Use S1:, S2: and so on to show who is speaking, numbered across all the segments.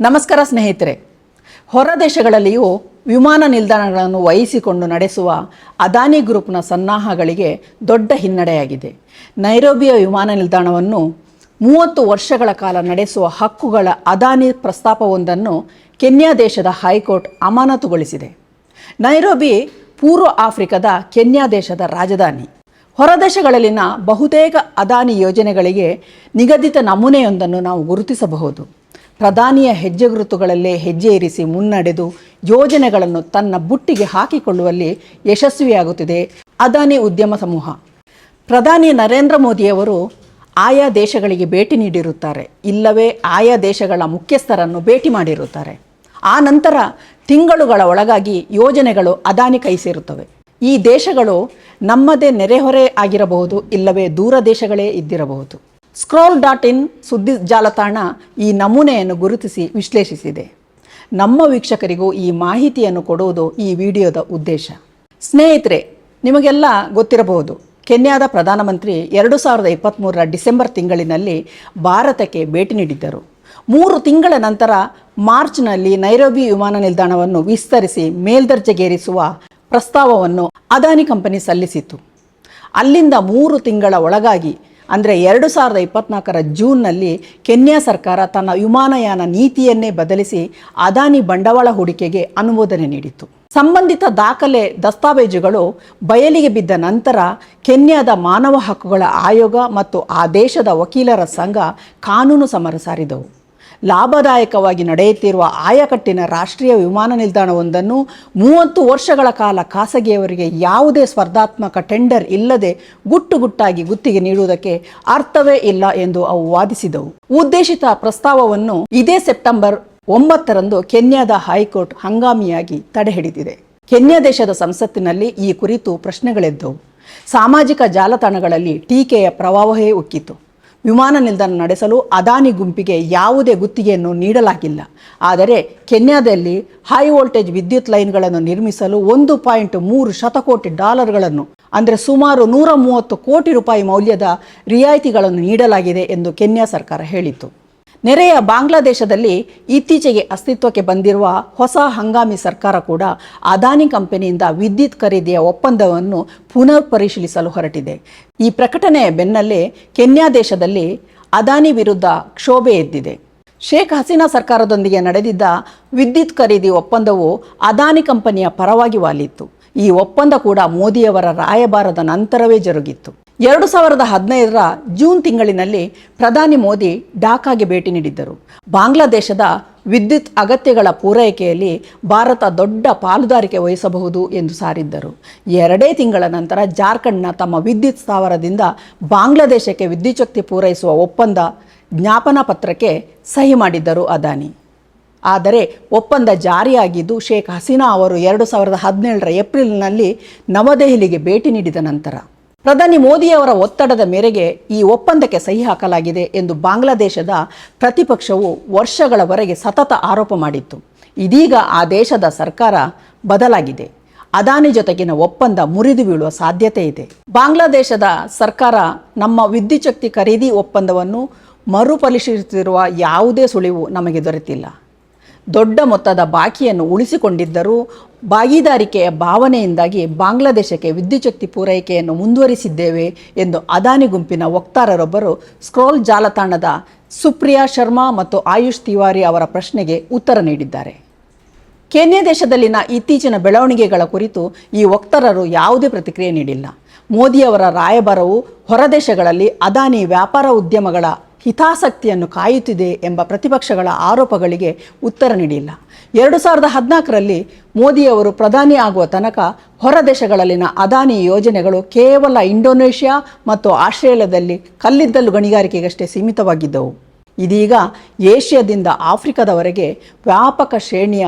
S1: ನಮಸ್ಕಾರ ಸ್ನೇಹಿತರೆ. ಹೊರ ದೇಶಗಳಲ್ಲಿಯೂ ವಿಮಾನ ನಿಲ್ದಾಣಗಳನ್ನು ವಹಿಸಿಕೊಂಡು ನಡೆಸುವ ಅದಾನಿ ಗ್ರೂಪ್ನ ಸನ್ನಾಹಗಳಿಗೆ ದೊಡ್ಡ ಹಿನ್ನಡೆಯಾಗಿದೆ. ನೈರೋಬಿಯ ವಿಮಾನ ನಿಲ್ದಾಣವನ್ನು ಮೂವತ್ತು ವರ್ಷಗಳ ಕಾಲ ನಡೆಸುವ ಹಕ್ಕುಗಳ ಅದಾನಿ ಪ್ರಸ್ತಾಪವೊಂದನ್ನು ಕೆನ್ಯಾ ದೇಶದ ಹೈಕೋರ್ಟ್ ಅಮಾನತುಗೊಳಿಸಿದೆ. ನೈರೋಬಿ ಪೂರ್ವ ಆಫ್ರಿಕಾದ ಕೆನ್ಯಾ ದೇಶದ ರಾಜಧಾನಿ. ಹೊರದೇಶಗಳಲ್ಲಿನ ಬಹುತೇಕ ಅದಾನಿ ಯೋಜನೆಗಳಿಗೆ ನಿಗದಿತ ನಮೂನೆಯೊಂದನ್ನು ನಾವು ಗುರುತಿಸಬಹುದು. ಪ್ರಧಾನಿಯ ಹೆಜ್ಜೆ ಗುರುತುಗಳಲ್ಲೇ ಹೆಜ್ಜೆ ಇರಿಸಿ ಮುನ್ನಡೆದು ಯೋಜನೆಗಳನ್ನು ತನ್ನ ಬುಟ್ಟಿಗೆ ಹಾಕಿಕೊಳ್ಳುವಲ್ಲಿ ಯಶಸ್ವಿಯಾಗುತ್ತಿದೆ. ಅದಾನಿ ಉದ್ಯಮ ಸಮೂಹ. ಪ್ರಧಾನಿ ನರೇಂದ್ರ ಮೋದಿಯವರು ಆಯಾ ದೇಶಗಳಿಗೆ ಭೇಟಿ ನೀಡಿರುತ್ತಾರೆ. ಇಲ್ಲವೇ ಆಯಾ ದೇಶಗಳ ಮುಖ್ಯಸ್ಥರನ್ನು ಭೇಟಿ ಮಾಡಿರುತ್ತಾರೆ. ಆ ನಂತರ ತಿಂಗಳುಗಳ ಒಳಗಾಗಿ ಯೋಜನೆಗಳು ಅದಾನಿ ಕೈ ಸೇರುತ್ತವೆ. ಈ ದೇಶಗಳು ನಮ್ಮದೇ ನೆರೆಹೊರೆ ಆಗಿರಬಹುದು, ಇಲ್ಲವೇ ದೂರ ದೇಶಗಳೇ ಇದ್ದಿರಬಹುದು. ಸ್ಕ್ರೋಲ್ ಡಾಟ್ ಇನ್ ಸುದ್ದಿ ಜಾಲತಾಣ ಈ ನಮೂನೆಯನ್ನು ಗುರುತಿಸಿ ವಿಶ್ಲೇಷಿಸಿದೆ. ನಮ್ಮ ವೀಕ್ಷಕರಿಗೂ ಈ ಮಾಹಿತಿಯನ್ನು ಕೊಡುವುದು ಈ ವಿಡಿಯೋದ ಉದ್ದೇಶ. ಸ್ನೇಹಿತರೆ, ನಿಮಗೆಲ್ಲ ಗೊತ್ತಿರಬಹುದು, ಕೆನ್ಯಾದ ಪ್ರಧಾನಮಂತ್ರಿ ಎರಡು ಸಾವಿರದ ಇಪ್ಪತ್ತ್ಮೂರರ ಡಿಸೆಂಬರ್ ತಿಂಗಳಿನಲ್ಲಿ ಭಾರತಕ್ಕೆ ಭೇಟಿ ನೀಡಿದ್ದರು. ಮೂರು ತಿಂಗಳ ನಂತರ ಮಾರ್ಚ್ನಲ್ಲಿ ನೈರೋಬಿ ವಿಮಾನ ನಿಲ್ದಾಣವನ್ನು ವಿಸ್ತರಿಸಿ ಮೇಲ್ದರ್ಜೆಗೇರಿಸುವ ಪ್ರಸ್ತಾವವನ್ನು ಅದಾನಿ ಕಂಪನಿ ಸಲ್ಲಿಸಿತು ಅಲ್ಲಿಂದ ಮೂರು ತಿಂಗಳ ಒಳಗಾಗಿ ಅಂದರೆ ಎರಡು ಸಾವಿರದ ಇಪ್ಪತ್ನಾಲ್ಕರ ಜೂನ್ನಲ್ಲಿ ಕೆನ್ಯಾ ಸರ್ಕಾರ ತನ್ನ ವಿಮಾನಯಾನ ನೀತಿಯನ್ನೇ ಬದಲಿಸಿ ಅದಾನಿ ಬಂಡವಾಳ ಹೂಡಿಕೆಗೆ ಅನುಮೋದನೆ ನೀಡಿತು ಸಂಬಂಧಿತ ದಾಖಲೆ ದಸ್ತಾವೇಜುಗಳು ಬಯಲಿಗೆ ಬಿದ್ದ ನಂತರ ಕೆನ್ಯಾದ ಮಾನವ ಹಕ್ಕುಗಳ ಆಯೋಗ ಮತ್ತು ಆ ದೇಶದ ವಕೀಲರ ಸಂಘ ಕಾನೂನು ಸಮರ ಸಾರಿದವು. ಲಾಭದಾಯಕವಾಗಿ ನಡೆಯುತ್ತಿರುವ ಆಯಕಟ್ಟಿನ ರಾಷ್ಟ್ರೀಯ ವಿಮಾನ ನಿಲ್ದಾಣವೊಂದನ್ನು ಮೂವತ್ತು ವರ್ಷಗಳ ಕಾಲ ಖಾಸಗಿಯವರಿಗೆ ಯಾವುದೇ ಸ್ಪರ್ಧಾತ್ಮಕ ಟೆಂಡರ್ ಇಲ್ಲದೆ ಗುಟ್ಟು ಗುಟ್ಟಾಗಿ ಗುತ್ತಿಗೆ ನೀಡುವುದಕ್ಕೆ ಅರ್ಥವೇ ಇಲ್ಲ ಎಂದು ಅವು ವಾದಿಸಿದವು. ಉದ್ದೇಶಿತ ಪ್ರಸ್ತಾವವನ್ನು ಇದೇ ಸೆಪ್ಟೆಂಬರ್ ಒಂಬತ್ತರಂದು ಕೆನ್ಯಾದ ಹೈಕೋರ್ಟ್ ಹಂಗಾಮಿಯಾಗಿ ತಡೆಹಿಡಿದಿದೆ ಕೆನ್ಯಾ ದೇಶದ ಸಂಸತ್ತಿನಲ್ಲಿ ಈ ಕುರಿತು ಪ್ರಶ್ನೆಗಳೆದ್ದವು. ಸಾಮಾಜಿಕ ಜಾಲತಾಣಗಳಲ್ಲಿ ಟೀಕೆಯ ಪ್ರವಾಹವೇ ಉಕ್ಕಿತು ವಿಮಾನ ನಿಲ್ದಾಣ ನಡೆಸಲು ಅದಾನಿ ಗುಂಪಿಗೆ ಯಾವುದೇ ಗುತ್ತಿಗೆಯನ್ನು ನೀಡಲಾಗಿಲ್ಲ. ಆದರೆ ಕೆನ್ಯಾದಲ್ಲಿ ಹೈ ವೋಲ್ಟೇಜ್ ವಿದ್ಯುತ್ ಲೈನ್ಗಳನ್ನು ನಿರ್ಮಿಸಲು ಒಂದು ಪಾಯಿಂಟ್ ಮೂರು ಶತಕೋಟಿ ಡಾಲರ್ಗಳನ್ನು, ಅಂದರೆ ಸುಮಾರು ನೂರ ಮೂವತ್ತು ಕೋಟಿ ರೂಪಾಯಿ ಮೌಲ್ಯದ ರಿಯಾಯಿತಿಗಳನ್ನು ನೀಡಲಾಗಿದೆ ಎಂದು ಕೆನ್ಯಾ ಸರ್ಕಾರ ಹೇಳಿತು ನೆರೆಯ ಬಾಂಗ್ಲಾದೇಶದಲ್ಲಿ ಇತ್ತೀಚೆಗೆ ಅಸ್ತಿತ್ವಕ್ಕೆ ಬಂದಿರುವ ಹೊಸ ಹಂಗಾಮಿ ಸರ್ಕಾರ ಕೂಡ ಅದಾನಿ ಕಂಪನಿಯಿಂದ ವಿದ್ಯುತ್ ಖರೀದಿಯ ಒಪ್ಪಂದವನ್ನು ಪುನರ್ ಪರಿಶೀಲಿಸಲು ಹೊರಟಿದೆ. ಈ ಪ್ರಕಟಣೆಯ ಬೆನ್ನಲ್ಲೇ ಕೆನ್ಯಾ ದೇಶದಲ್ಲಿ ಅದಾನಿ ವಿರುದ್ಧ ಕ್ಷೋಭೆ ಎದ್ದಿದೆ. ಶೇಖ್ ಹಸೀನಾ ಸರ್ಕಾರದೊಂದಿಗೆ ನಡೆದಿದ್ದ ವಿದ್ಯುತ್ ಖರೀದಿ ಒಪ್ಪಂದವು ಅದಾನಿ ಕಂಪನಿಯ ಪರವಾಗಿ ವಾಲಿತ್ತು. ಈ ಒಪ್ಪಂದ ಕೂಡ ಮೋದಿಯವರ ರಾಯಭಾರದ ನಂತರವೇ ಜರುಗಿತ್ತು. ಎರಡು ಸಾವಿರದ ಹದಿನೈದರ ಜೂನ್ ತಿಂಗಳಿನಲ್ಲಿ ಪ್ರಧಾನಿ ಮೋದಿ ಢಾಕಾಗೆ ಭೇಟಿ ನೀಡಿದ್ದರು. ಬಾಂಗ್ಲಾದೇಶದ ವಿದ್ಯುತ್ ಅಗತ್ಯಗಳ ಪೂರೈಕೆಯಲ್ಲಿ ಭಾರತ ದೊಡ್ಡ ಪಾಲುದಾರಿಕೆ ವಹಿಸಬಹುದು ಎಂದು ಸಾರಿದ್ದರು. ಎರಡೇ ತಿಂಗಳ ನಂತರ ಜಾರ್ಖಂಡ್ನ ತಮ್ಮ ವಿದ್ಯುತ್ ಸ್ಥಾವರದಿಂದ ಬಾಂಗ್ಲಾದೇಶಕ್ಕೆ ವಿದ್ಯುಚ್ಛಕ್ತಿ ಪೂರೈಸುವ ಒಪ್ಪಂದ ಜ್ಞಾಪನಾ ಪತ್ರಕ್ಕೆ ಸಹಿ ಮಾಡಿದ್ದರು ಅದಾನಿ. ಆದರೆ ಒಪ್ಪಂದ ಜಾರಿಯಾಗಿದ್ದು ಶೇಖ್ ಹಸೀನಾ ಅವರು ಎರಡು ಸಾವಿರದ ಹದಿನೇಳರ ಏಪ್ರಿಲ್ನಲ್ಲಿ ನವದೆಹಲಿಗೆ ಭೇಟಿ ನೀಡಿದ ನಂತರ. ಪ್ರಧಾನಿ ಮೋದಿಯವರ ಒತ್ತಡದ ಮೇರೆಗೆ ಈ ಒಪ್ಪಂದಕ್ಕೆ ಸಹಿ ಹಾಕಲಾಗಿದೆ ಎಂದು ಬಾಂಗ್ಲಾದೇಶದ ಪ್ರತಿಪಕ್ಷವು ವರ್ಷಗಳವರೆಗೆ ಸತತ ಆರೋಪ ಮಾಡಿತ್ತು. ಇದೀಗ ಆ ದೇಶದ ಸರ್ಕಾರ ಬದಲಾಗಿದೆ. ಅದಾನಿ ಜೊತೆಗಿನ ಒಪ್ಪಂದ ಮುರಿದು ಬೀಳುವ ಸಾಧ್ಯತೆ ಇದೆ. ಬಾಂಗ್ಲಾದೇಶದ ಸರ್ಕಾರ ನಮ್ಮ ವಿದ್ಯುಚ್ಛಕ್ತಿ ಖರೀದಿ ಒಪ್ಪಂದವನ್ನು ಮರುಪರಿಶೀಲಿಸುತ್ತಿರುವ ಯಾವುದೇ ಸುಳಿವು ನಮಗೆ ದೊರೆತಿಲ್ಲ. ದೊಡ್ಡ ಮೊತ್ತದ ಬಾಕಿಯನ್ನು ಉಳಿಸಿಕೊಂಡಿದ್ದರೂ ಭಾಗಿದಾರಿಕೆಯ ಭಾವನೆಯಿಂದಾಗಿ ಬಾಂಗ್ಲಾದೇಶಕ್ಕೆ ವಿದ್ಯುಚ್ಛಕ್ತಿ ಪೂರೈಕೆಯನ್ನು ಮುಂದುವರಿಸಿದ್ದೇವೆ ಎಂದು ಅದಾನಿ ಗುಂಪಿನ ವಕ್ತಾರರೊಬ್ಬರು ಸ್ಕ್ರೋಲ್ ಜಾಲತಾಣದ ಸುಪ್ರಿಯಾ ಶರ್ಮಾ ಮತ್ತು ಆಯುಷ್ ತಿವಾರಿ ಅವರ ಪ್ರಶ್ನೆಗೆ ಉತ್ತರ ನೀಡಿದ್ದಾರೆ. ಕೆನ್ಯಾ ದೇಶದಲ್ಲಿನ ಇತ್ತೀಚಿನ ಬೆಳವಣಿಗೆಗಳ ಕುರಿತು ಈ ವಕ್ತಾರರು ಯಾವುದೇ ಪ್ರತಿಕ್ರಿಯೆ ನೀಡಿಲ್ಲ. ಮೋದಿಯವರ ರಾಯಭಾರವು ಹೊರದೇಶಗಳಲ್ಲಿ ಅದಾನಿ ವ್ಯಾಪಾರ ಉದ್ಯಮಗಳ ಹಿತಾಸಕ್ತಿಯನ್ನು ಕಾಯುತ್ತಿದೆ ಎಂಬ ಪ್ರತಿಪಕ್ಷಗಳ ಆರೋಪಗಳಿಗೆ ಉತ್ತರ ನೀಡಿಲ್ಲ. ಎರಡು ಸಾವಿರದ ಹದಿನಾಲ್ಕರಲ್ಲಿ ಮೋದಿಯವರು ಪ್ರಧಾನಿ ಆಗುವ ತನಕ ಹೊರದೇಶಗಳಲ್ಲಿನ ಅದಾನಿ ಯೋಜನೆಗಳು ಕೇವಲ ಇಂಡೋನೇಷ್ಯಾ ಮತ್ತು ಆಸ್ಟ್ರೇಲಿಯಾದಲ್ಲಿ ಕಲ್ಲಿದ್ದಲು ಗಣಿಗಾರಿಕೆಗಷ್ಟೇ ಸೀಮಿತವಾಗಿದ್ದವು. ಇದೀಗ ಏಷ್ಯಾದಿಂದ ಆಫ್ರಿಕಾದವರೆಗೆ ವ್ಯಾಪಕ ಶ್ರೇಣಿಯ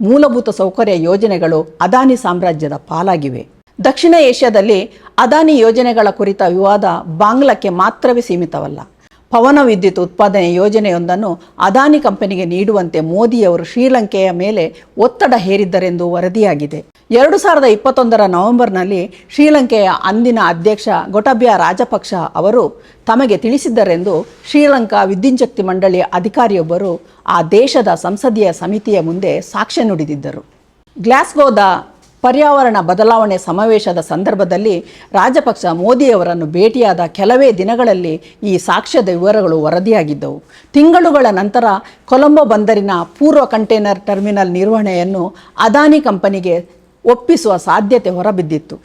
S1: ಮೂಲಭೂತ ಸೌಕರ್ಯ ಯೋಜನೆಗಳು ಅದಾನಿ ಸಾಮ್ರಾಜ್ಯದ ಪಾಲಾಗಿವೆ. ದಕ್ಷಿಣ ಏಷ್ಯಾದಲ್ಲಿ ಅದಾನಿ ಯೋಜನೆಗಳ ಕುರಿತ ವಿವಾದ ಬಾಂಗ್ಲಕ್ಕೆ ಮಾತ್ರವೇ ಸೀಮಿತವಲ್ಲ. ಪವನ ವಿದ್ಯುತ್ ಉತ್ಪಾದನೆ ಯೋಜನೆಯೊಂದನ್ನು ಅದಾನಿ ಕಂಪನಿಗೆ ನೀಡುವಂತೆ ಮೋದಿಯವರು ಶ್ರೀಲಂಕೆಯ ಮೇಲೆ ಒತ್ತಡ ಹೇರಿದ್ದರೆಂದು ವರದಿಯಾಗಿದೆ. ಎರಡು ಸಾವಿರದ ಇಪ್ಪತ್ತೊಂದರ ನವೆಂಬರ್ನಲ್ಲಿ ಶ್ರೀಲಂಕೆಯ ಅಂದಿನ ಅಧ್ಯಕ್ಷ ಗೊಟಬ್ಯ ರಾಜಪಕ್ಷ ಅವರು ತಮಗೆ ತಿಳಿಸಿದ್ದರೆಂದು ಶ್ರೀಲಂಕಾ ವಿದ್ಯುಚ್ಛಕ್ತಿ ಮಂಡಳಿಯ ಅಧಿಕಾರಿಯೊಬ್ಬರು ಆ ದೇಶದ ಸಂಸದೀಯ ಸಮಿತಿಯ ಮುಂದೆ ಸಾಕ್ಷ್ಯ ನುಡಿದಿದ್ದರು. ಗ್ಲಾಸ್ಗೋದ ಪರ್ಯಾವರಣ ಬದಲಾವಣೆ ಸಮಾವೇಶದ ಸಂದರ್ಭದಲ್ಲಿ ರಾಜಪಕ್ಷ ಮೋದಿಯವರನ್ನು ಭೇಟಿಯಾದ ಕೆಲವೇ ದಿನಗಳಲ್ಲಿ ಈ ಸಾಕ್ಷ್ಯದ ವಿವರಗಳು ವರದಿಯಾಗಿದ್ದವು. ತಿಂಗಳುಗಳ ನಂತರ ಕೊಲಂಬೋ ಬಂದರಿನ ಪೂರ್ವ ಕಂಟೈನರ್ ಟರ್ಮಿನಲ್ ನಿರ್ವಹಣೆಯನ್ನು ಅದಾನಿ ಕಂಪನಿಗೆ ಒಪ್ಪಿಸುವ ಸಾಧ್ಯತೆ ಹೊರಬಿದ್ದಿತ್ತು.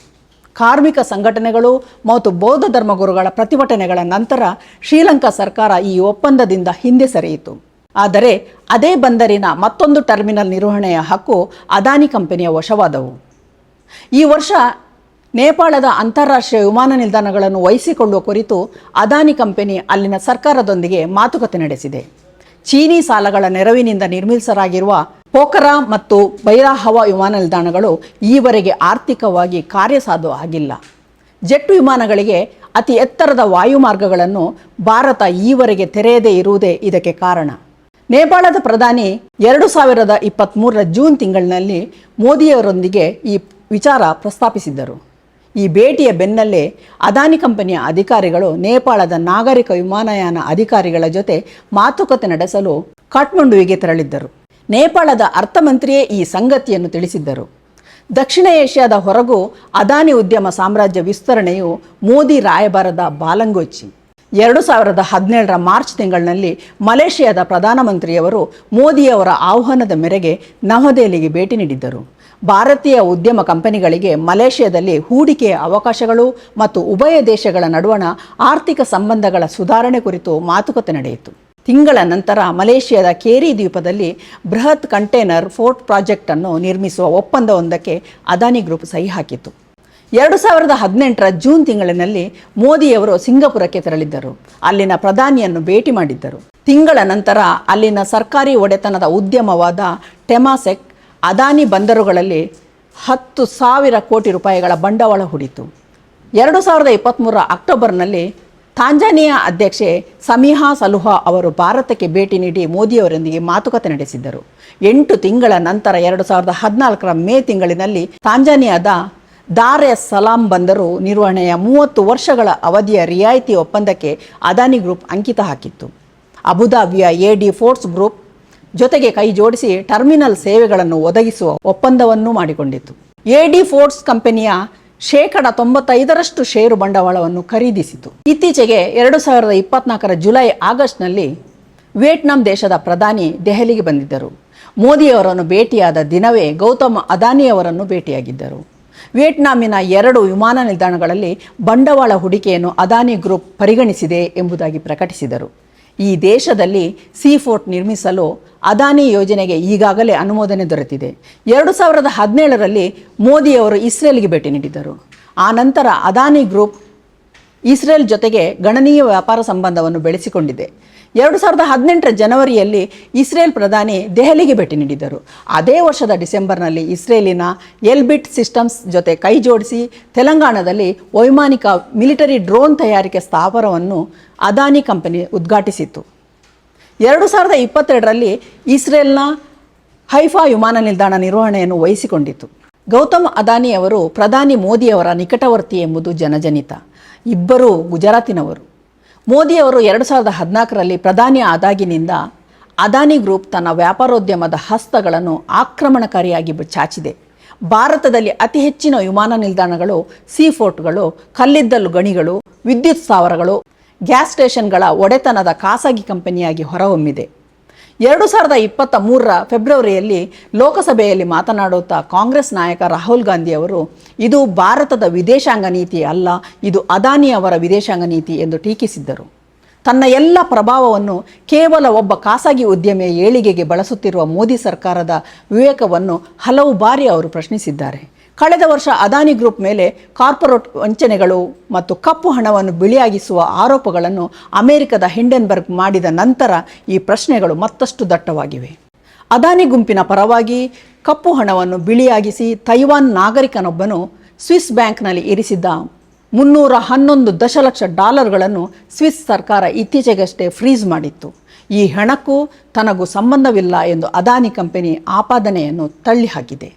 S1: ಕಾರ್ಮಿಕ ಸಂಘಟನೆಗಳು ಮತ್ತು ಬೌದ್ಧ ಧರ್ಮಗುರುಗಳ ಪ್ರತಿಭಟನೆಗಳ ನಂತರ ಶ್ರೀಲಂಕಾ ಸರ್ಕಾರ ಈ ಒಪ್ಪಂದದಿಂದ ಹಿಂದೆ ಸರಿಯಿತು. ಆದರೆ ಅದೇ ಬಂದರಿನ ಮತ್ತೊಂದು ಟರ್ಮಿನಲ್ ನಿರ್ವಹಣೆಯ ಹಕ್ಕು ಅದಾನಿ ಕಂಪನಿಯ ವಶವಾದವು. ಈ ವರ್ಷ ನೇಪಾಳದ ಅಂತಾರಾಷ್ಟ್ರೀಯ ವಿಮಾನ ನಿಲ್ದಾಣಗಳನ್ನು ವಹಿಸಿಕೊಳ್ಳುವ ಕುರಿತು ಅದಾನಿ ಕಂಪನಿ ಅಲ್ಲಿನ ಸರ್ಕಾರದೊಂದಿಗೆ ಮಾತುಕತೆ ನಡೆಸಿದೆ. ಚೀನಿ ಸಾಲಗಳ ನೆರವಿನಿಂದ ನಿರ್ಮಿಸಲಾಗಿರುವ ಪೋಖರಾ ಮತ್ತು ಬೈರಾಹವ ವಿಮಾನ ನಿಲ್ದಾಣಗಳು ಈವರೆಗೆ ಆರ್ಥಿಕವಾಗಿ ಕಾರ್ಯಸಾಧು ಆಗಿಲ್ಲ. ಜೆಟ್ ವಿಮಾನಗಳಿಗೆ ಅತಿ ಎತ್ತರದ ವಾಯುಮಾರ್ಗಗಳನ್ನು ಭಾರತ ಈವರೆಗೆ ತೆರೆಯದೇ ಇರುವುದೇ ಇದಕ್ಕೆ ಕಾರಣ. ನೇಪಾಳದ ಪ್ರಧಾನಿ ಎರಡು ಸಾವಿರದ ಇಪ್ಪತ್ತ್ಮೂರರ ಜೂನ್ ತಿಂಗಳಿನಲ್ಲಿ ಮೋದಿಯವರೊಂದಿಗೆ ಈ ವಿಚಾರ ಪ್ರಸ್ತಾಪಿಸಿದ್ದರು. ಈ ಭೇಟಿಯ ಬೆನ್ನಲ್ಲೇ ಅದಾನಿ ಕಂಪನಿಯ ಅಧಿಕಾರಿಗಳು, ನೇಪಾಳದ ನಾಗರಿಕ ವಿಮಾನಯಾನ ಅಧಿಕಾರಿಗಳ ಜೊತೆ ಮಾತುಕತೆ ನಡೆಸಲು ಕಾಠ್ಮಂಡುವಿಗೆ ತೆರಳಿದ್ದರು. ನೇಪಾಳದ ಅರ್ಥಮಂತ್ರಿಯೇ ಈ ಸಂಗತಿಯನ್ನು ತಿಳಿಸಿದ್ದರು. ದಕ್ಷಿಣ ಏಷ್ಯಾದ ಹೊರಗೂ ಅದಾನಿ ಉದ್ಯಮ ಸಾಮ್ರಾಜ್ಯ ವಿಸ್ತರಣೆಯು ಮೋದಿ ರಾಯಭಾರದ ಬಾಲಂಗೋಚಿ ಎರಡು ಸಾವಿರದ ಹದಿನೇಳರ ಮಾರ್ಚ್ ತಿಂಗಳಿನಲ್ಲಿ ಮಲೇಷಿಯಾದ ಪ್ರಧಾನಮಂತ್ರಿಯವರು ಮೋದಿಯವರ ಆಹ್ವಾನದ ಮೇರೆಗೆ ನವದೆಹಲಿಗೆ ಭೇಟಿ ನೀಡಿದ್ದರು. ಭಾರತೀಯ ಉದ್ಯಮ ಕಂಪನಿಗಳಿಗೆ ಮಲೇಷ್ಯಾದಲ್ಲಿ ಹೂಡಿಕೆಯ ಅವಕಾಶಗಳು ಮತ್ತು ಉಭಯ ದೇಶಗಳ ನಡುವಣ ಆರ್ಥಿಕ ಸಂಬಂಧಗಳ ಸುಧಾರಣೆ ಕುರಿತು ಮಾತುಕತೆ ನಡೆಯಿತು. ತಿಂಗಳ ನಂತರ ಮಲೇಷ್ಯಾದ ಕೇರಿ ದ್ವೀಪದಲ್ಲಿ ಬೃಹತ್ ಕಂಟೈನರ್ ಫೋರ್ಟ್ ಪ್ರಾಜೆಕ್ಟ್ ಅನ್ನು ನಿರ್ಮಿಸುವ ಒಪ್ಪಂದವೊಂದಕ್ಕೆ ಅದಾನಿ ಗ್ರೂಪ್ ಸಹಿ ಹಾಕಿತು ಎರಡು ಸಾವಿರದ ಹದಿನೆಂಟರ ಜೂನ್ ತಿಂಗಳಿನಲ್ಲಿ ಮೋದಿಯವರು ಸಿಂಗಪುರಕ್ಕೆ ತೆರಳಿದ್ದರು. ಅಲ್ಲಿನ ಪ್ರಧಾನಿಯನ್ನು ಭೇಟಿ ಮಾಡಿದ್ದರು. ತಿಂಗಳ ನಂತರ ಅಲ್ಲಿನ ಸರ್ಕಾರಿ ಒಡೆತನದ ಉದ್ಯಮವಾದ ಟೆಮಾಸೆಕ್ ಅದಾನಿ ಬಂದರುಗಳಲ್ಲಿ ಹತ್ತು ಸಾವಿರ ಕೋಟಿ ರೂಪಾಯಿಗಳ ಬಂಡವಾಳ ಹೂಡಿತು ಎರಡು ಸಾವಿರದ ಇಪ್ಪತ್ತ್ಮೂರರ ಅಕ್ಟೋಬರ್ನಲ್ಲಿ ತಾಂಜಾನಿಯಾ ಅಧ್ಯಕ್ಷೆ ಸಮೀಹಾ ಸಲುಹಾ ಅವರು ಭಾರತಕ್ಕೆ ಭೇಟಿ ನೀಡಿ ಮೋದಿಯವರೊಂದಿಗೆ ಮಾತುಕತೆ ನಡೆಸಿದ್ದರು. ಎಂಟು ತಿಂಗಳ ನಂತರ ಎರಡು ಸಾವಿರದ ಹದಿನಾಲ್ಕರ ಮೇ ತಿಂಗಳಿನಲ್ಲಿ ತಾಂಜಾನಿಯಾದ ದಾರ್ ಎಸ್ ಸಲಾಂ ಬಂದರು. ನಿರ್ವಹಣೆಯ ಮೂವತ್ತು ವರ್ಷಗಳ ಅವಧಿಯ ರಿಯಾಯಿತಿ ಒಪ್ಪಂದಕ್ಕೆ ಅದಾನಿ ಗ್ರೂಪ್ ಅಂಕಿತ ಹಾಕಿತ್ತು. ಅಬುದಾಬಿಯ ಎ ಡಿ ಫೋರ್ಟ್ಸ್ ಗ್ರೂಪ್ ಜೊತೆಗೆ ಕೈ ಜೋಡಿಸಿ ಟರ್ಮಿನಲ್ ಸೇವೆಗಳನ್ನು ಒದಗಿಸುವ ಒಪ್ಪಂದವನ್ನೂ ಮಾಡಿಕೊಂಡಿತು ಎಡಿ ಫೋರ್ಟ್ಸ್ ಕಂಪನಿಯ ಶೇಕಡ ತೊಂಬತ್ತೈದರಷ್ಟು ಷೇರು ಬಂಡವಾಳವನ್ನು ಖರೀದಿಸಿತು. ಇತ್ತೀಚೆಗೆ ಎರಡು ಸಾವಿರದ ಇಪ್ಪತ್ನಾಲ್ಕರ ಜುಲೈ ಆಗಸ್ಟ್ನಲ್ಲಿ ವಿಯೆಟ್ನಾಂ ದೇಶದ ಪ್ರಧಾನಿ ದೆಹಲಿಗೆ ಬಂದಿದ್ದರು. ಮೋದಿಯವರನ್ನು ಭೇಟಿಯಾದ ದಿನವೇ ಗೌತಮ್ ಅದಾನಿಯವರನ್ನು ಭೇಟಿಯಾಗಿದ್ದರು. ವಿಯೆಟ್ನಾಮಿನ ಎರಡು ವಿಮಾನ ನಿಲ್ದಾಣಗಳಲ್ಲಿ ಬಂಡವಾಳ ಹೂಡಿಕೆಯನ್ನು ಅದಾನಿ ಗ್ರೂಪ್ ಪರಿಗಣಿಸಿದೆ ಎಂಬುದಾಗಿ ಪ್ರಕಟಿಸಿದರು. ಈ ದೇಶದಲ್ಲಿ ಸಿ ಫೋರ್ಟ್ ನಿರ್ಮಿಸಲು ಅದಾನಿ ಯೋಜನೆಗೆ ಈಗಾಗಲೇ ಅನುಮೋದನೆ ದೊರೆತಿದೆ. ಎರಡು ಸಾವಿರದ ಹದಿನೇಳರಲ್ಲಿ ಮೋದಿಯವರು ಇಸ್ರೇಲ್ಗೆ ಭೇಟಿ ನೀಡಿದರು ಆ ನಂತರ ಅದಾನಿ ಗ್ರೂಪ್ ಇಸ್ರೇಲ್ ಜೊತೆಗೆ ಗಣನೀಯ ವ್ಯಾಪಾರ ಸಂಬಂಧವನ್ನು ಬೆಳೆಸಿಕೊಂಡಿದೆ. ಎರಡು ಸಾವಿರದ ಹದಿನೆಂಟರ ಜನವರಿಯಲ್ಲಿ ಇಸ್ರೇಲ್ ಪ್ರಧಾನಿ ದೆಹಲಿಗೆ ಭೇಟಿ ನೀಡಿದ್ದರು. ಅದೇ ವರ್ಷದ ಡಿಸೆಂಬರ್ನಲ್ಲಿ ಇಸ್ರೇಲಿನ ಎಲ್ಬಿಟ್ ಸಿಸ್ಟಮ್ಸ್ ಜೊತೆ ಕೈ ಜೋಡಿಸಿ ತೆಲಂಗಾಣದಲ್ಲಿ ವೈಮಾನಿಕ ಮಿಲಿಟರಿ ಡ್ರೋನ್ ತಯಾರಿಕೆ ಸ್ಥಾವರವನ್ನು ಅದಾನಿ ಕಂಪನಿ ಉದ್ಘಾಟಿಸಿತ್ತು. ಎರಡು ಸಾವಿರದ ಇಪ್ಪತ್ತೆರಡರಲ್ಲಿ ಇಸ್ರೇಲ್ನ ಹೈಫಾ ವಿಮಾನ ನಿಲ್ದಾಣ ನಿರ್ವಹಣೆಯನ್ನು ವಹಿಸಿಕೊಂಡಿತು ಗೌತಮ್ ಅದಾನಿಯವರು ಪ್ರಧಾನಿ ಮೋದಿಯವರ ನಿಕಟವರ್ತಿ ಎಂಬುದು ಜನಜನಿತ. ಇಬ್ಬರೂ ಗುಜರಾತಿನವರು. ಮೋದಿಯವರು ಎರಡು ಸಾವಿರದ ಹದಿನಾಲ್ಕರಲ್ಲಿ ಪ್ರಧಾನಿ ಆದಾಗಿನಿಂದ ಅದಾನಿ ಗ್ರೂಪ್ ತನ್ನ ವ್ಯಾಪಾರೋದ್ಯಮದ ಹಸ್ತಗಳನ್ನು ಆಕ್ರಮಣಕಾರಿಯಾಗಿ ಚಾಚಿದೆ. ಭಾರತದಲ್ಲಿ ಅತಿ ಹೆಚ್ಚಿನ ವಿಮಾನ ನಿಲ್ದಾಣಗಳು, ಸೀ ಫೋರ್ಟ್ಗಳು, ಕಲ್ಲಿದ್ದಲು ಗಣಿಗಳು, ವಿದ್ಯುತ್ ಸ್ಥಾವರಗಳು ಗ್ಯಾಸ್ ಸ್ಟೇಷನ್ಗಳ ಒಡೆತನದ ಖಾಸಗಿ ಕಂಪನಿಯಾಗಿ ಹೊರಹೊಮ್ಮಿದೆ. ಎರಡು ಸಾವಿರದ ಇಪ್ಪತ್ತ ಮೂರರ ಫೆಬ್ರವರಿಯಲ್ಲಿ ಲೋಕಸಭೆಯಲ್ಲಿ ಮಾತನಾಡುತ್ತಾ ಕಾಂಗ್ರೆಸ್ ನಾಯಕ ರಾಹುಲ್ ಗಾಂಧಿ ಅವರು, ಇದು ಭಾರತದ ವಿದೇಶಾಂಗ ನೀತಿ ಅಲ್ಲ, ಇದು ಅದಾನಿ ಅವರ ವಿದೇಶಾಂಗ ನೀತಿ ಎಂದು ಟೀಕಿಸಿದ್ದರು. ತನ್ನ ಎಲ್ಲ ಪ್ರಭಾವವನ್ನು ಕೇವಲ ಒಬ್ಬ ಖಾಸಗಿ ಉದ್ಯಮಿಯ ಏಳಿಗೆಗೆ ಬಳಸುತ್ತಿರುವ ಮೋದಿ ಸರ್ಕಾರದ ವಿವೇಕವನ್ನು ಹಲವು ಬಾರಿ ಅವರು ಪ್ರಶ್ನಿಸಿದ್ದಾರೆ. ಕಳೆದ ವರ್ಷ ಅದಾನಿ ಗ್ರೂಪ್ ಮೇಲೆ ಕಾರ್ಪೊರೇಟ್ ವಂಚನೆಗಳು ಮತ್ತು ಕಪ್ಪು ಹಣವನ್ನು ಬಿಳಿಯಾಗಿಸುವ ಆರೋಪಗಳನ್ನು ಅಮೆರಿಕದ ಹಿಂಡೆನ್ಬರ್ಗ್ ಮಾಡಿದ ನಂತರ ಈ ಪ್ರಶ್ನೆಗಳು ಮತ್ತಷ್ಟು ದಟ್ಟವಾಗಿವೆ. ಅದಾನಿ ಗುಂಪಿನ ಪರವಾಗಿ ಕಪ್ಪು ಹಣವನ್ನು ಬಿಳಿಯಾಗಿಸಿ ತೈವಾನ್ ನಾಗರಿಕನೊಬ್ಬನು ಸ್ವಿಸ್ ಬ್ಯಾಂಕ್ನಲ್ಲಿ ಇರಿಸಿದ್ದ ಮುನ್ನೂರ ಹನ್ನೊಂದು ದಶಲಕ್ಷ ಡಾಲರ್ಗಳನ್ನು ಸ್ವಿಸ್ ಸರ್ಕಾರ ಇತ್ತೀಚೆಗಷ್ಟೇ ಫ್ರೀಜ್ ಮಾಡಿತ್ತು. ಈ ಹಣಕ್ಕೂ ತನಗೂ ಸಂಬಂಧವಿಲ್ಲ ಎಂದು ಅದಾನಿ ಕಂಪನಿ ಆಪಾದನೆಯನ್ನು ತಳ್ಳಿಹಾಕಿದೆ.